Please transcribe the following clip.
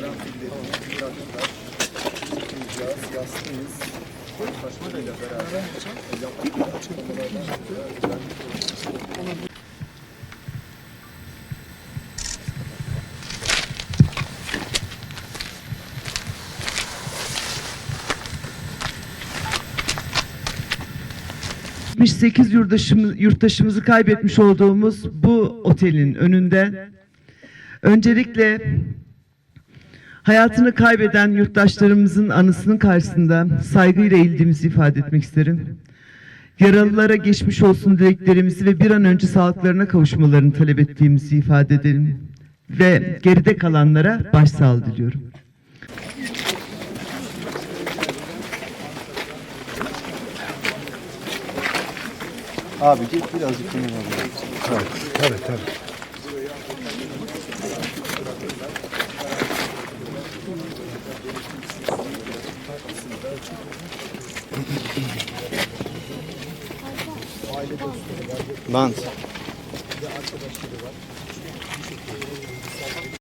karanfillerimiz, ...78 yurttaşımız, yurttaşımızı kaybetmiş olduğumuz bu otelin önünde... ...öncelikle hayatını kaybeden yurttaşlarımızın anısının karşısında saygıyla eğildiğimizi ifade etmek isterim. Yaralılara geçmiş olsun dileklerimizi ve bir an önce sağlıklarına kavuşmalarını talep ettiğimizi ifade edelim. Ve geride kalanlara başsağlığı diliyorum. Abi git birazcık kenara alalım. Tabii tabii. Bant.